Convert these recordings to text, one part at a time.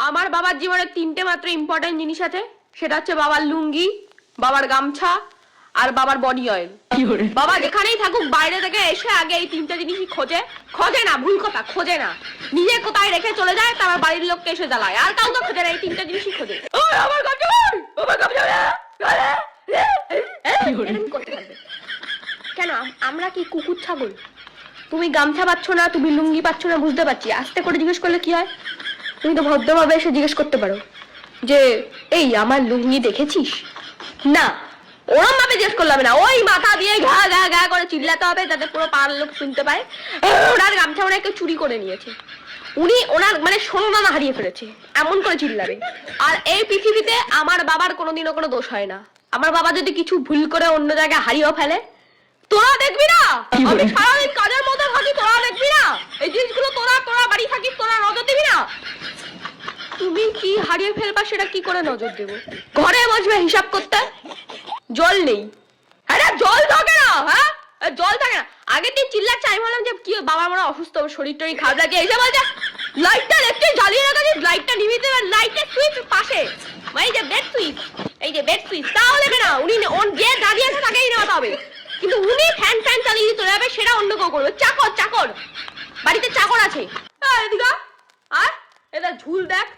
আমার বাবার জীবনে তিনটে মাত্র ইম্পর্টেন্ট জিনিস আছে। সেটা হচ্ছে বাবার লুঙ্গি বাবার গামছা আর বাবার বডি অয়েল বাবা যেখানেই থাকুক বাইরে থেকে এসে আগে এই তিনটে জিনিসই খোঁজে। খোঁজে না ভুল কথা খোঁজে না। নিজে কোথায় রেখে চলে যায় তারপর বাড়ির লোককে এসে জ্বালায়। আর কাউকে খোঁজে না এই তিনটে জিনিসই খোঁজে। আমার? এরকম করতে থাকবে। কেন আমরা কি কুকুর ছাগল? তুমি গামছা পাচ্ছ না তুমি লুঙ্গি পাচ্ছ না বুঝতে পারছি। আস্তে করে জিজ্ঞেস করলে কি হয়? তুমি তো ভদ্রভাবে এসে জিজ্ঞেস করতে পারো যে এই আমার লুঙ্গি দেখেছিস? না ওরম ভাবে জিজ্ঞেস করলাম না। ওই মাথা দিয়ে ঘা ঘা ঘা করে চিল্লাতে হবে যাতে পুরো পাড়ার লোক শুনতে পায়। ওনার গামছা হয় কেউ চুরি করে নিয়েছে। উনি ওনার মানে সোনাদানা হারিয়ে ফেলেছে। এমন করে চিল্লাবে। আর এই পৃথিবীতে আমার বাবার কোনোদিনও কোনো দোষ হয় না। আমার বাবা যদি কিছু ভুল করে অন্য জায়গায় হারিয়েও ফেলে তোরা দেখবি না? আমি সারাদিন কাজের মধ্যে থাকি তোরা দেখবি না এই জিনিসগুলো তোরা তোরা বাড়ি থাকিস তোরা নজর দিবি না কি হারিয়ে ফেলবা সেটা কি করে নজর দেবো? ঘরে বসবে, হিসাব করতে? জল নেই। আরে, জল থাকে না হ্যাঁ? জল থাকে না। আগের দিন চিল্লাচ্ছে, আমি ভাবলাম যে কি, বাবা আমার অসুস্থ শরীর টরীর খারাপ লাগে এসে বলছে লাইটটা দেখতে জ্বালিয়ে রাখাছিস লাইটটা নিভিয়ে দেবে লাইটের সুইচ পাশে। মানে যে বেড সুইচ এই যে বেড সুইচ তাও দেবে না, উনি নে- ওন যে দাঁড়িয়ে আছে তাকেই নেওয়াতে হবে কিন্তু উনি ফ্যান ফ্যান চালিয়ে চলে যাবে, সেটা অন্য কেউ করবে। চাকর চাকর। বাড়িতে চাকর আছে। এদিকে আর? এটা ঝুল দেখ।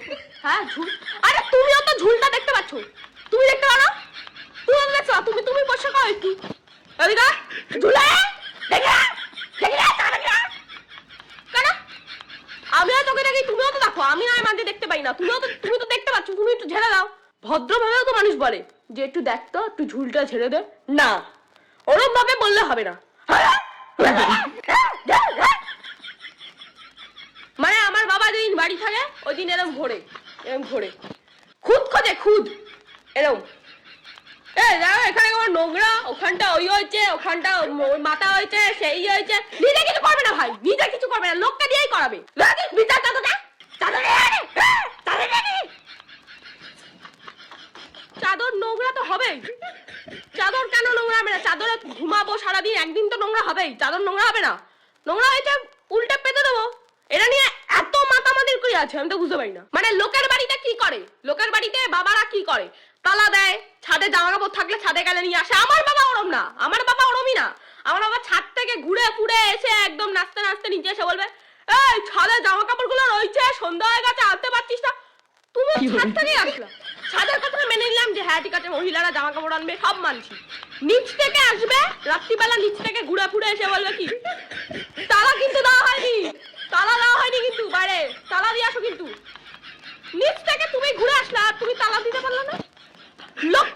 হ্যাঁ ঝুল। আরে তুমিও তো ঝুলটা দেখতে পাচ্ছ। তুমি দেখতে পারো? তুমি দেখছ? তুমি তুমি বসে করো একটু। এদিকে। ঝুলে। দেখে আমিও তোকে দেখি, তুমিও তো দেখো। আমি আর মাঝে দেখতে পাই না। তুমিও তো তুমি তো দেখতে পাচ্ছ। তুমি একটু ঝেড়ে দাও। ভদ্রভাবেও তো মানুষ বলে যে, একটু দেখ তো, একটু ঝুলটা ঝেড়ে দে। না। ওরম ভাবে বললে হবে না মানে আমার বাবা যেদিন বাড়ি থাকে ওই দিন এরম ঘোরে এরম ঘোরে। খুদ খোঁজে খুদ। এরম। চাদর নোংরা তো হবেই। চাদর কেন নোংরা হবে না? চাদরে ঘুমাবো সারাদিন, একদিন তো নোংরা হবেই। চাদর নোংরা হবে না। নোংরা হয়েছে, উল্টে পেতে দেবো। এটা নিয়ে আছে আমি তো বুঝতে পারি না। মানে লোকের বাড়িতে কি করে? লোকের বাড়িতে বাবারা কি করে? তালা দেয় ছাদে জামা কাপড় থাকলে ছাদে গেলে নিয়ে আসে। আমার বাবা ওরম না আমার বাবা ওরমই না। আমার বাবা ছাদ থেকে ঘুরে ফুরে এসে একদম নাচতে নাচতে নিচে এসে বলবে এই ছাদে জামা কাপড়গুলো রয়েছে সন্ধ্যা হয়ে গেছে আনতে পারছিস না? তুমি ছাদ থেকেই আসলা। ছাদের কথা মেনে নিলাম যে হ্যাঁ ঠিক আছে মহিলারা জামা কাপড় আনবে সব মানছি। নিচ থেকে আসবে রাত্রিবেলা নিচ থেকে ঘুরে ফুরে এসে বলবে কি? তালা কিন্তু দেওয়া হয়নি। তালা লিফটটাকে তুমি ঘুরে আসলা আর তুমি তালা দিতে পারলে না। লোক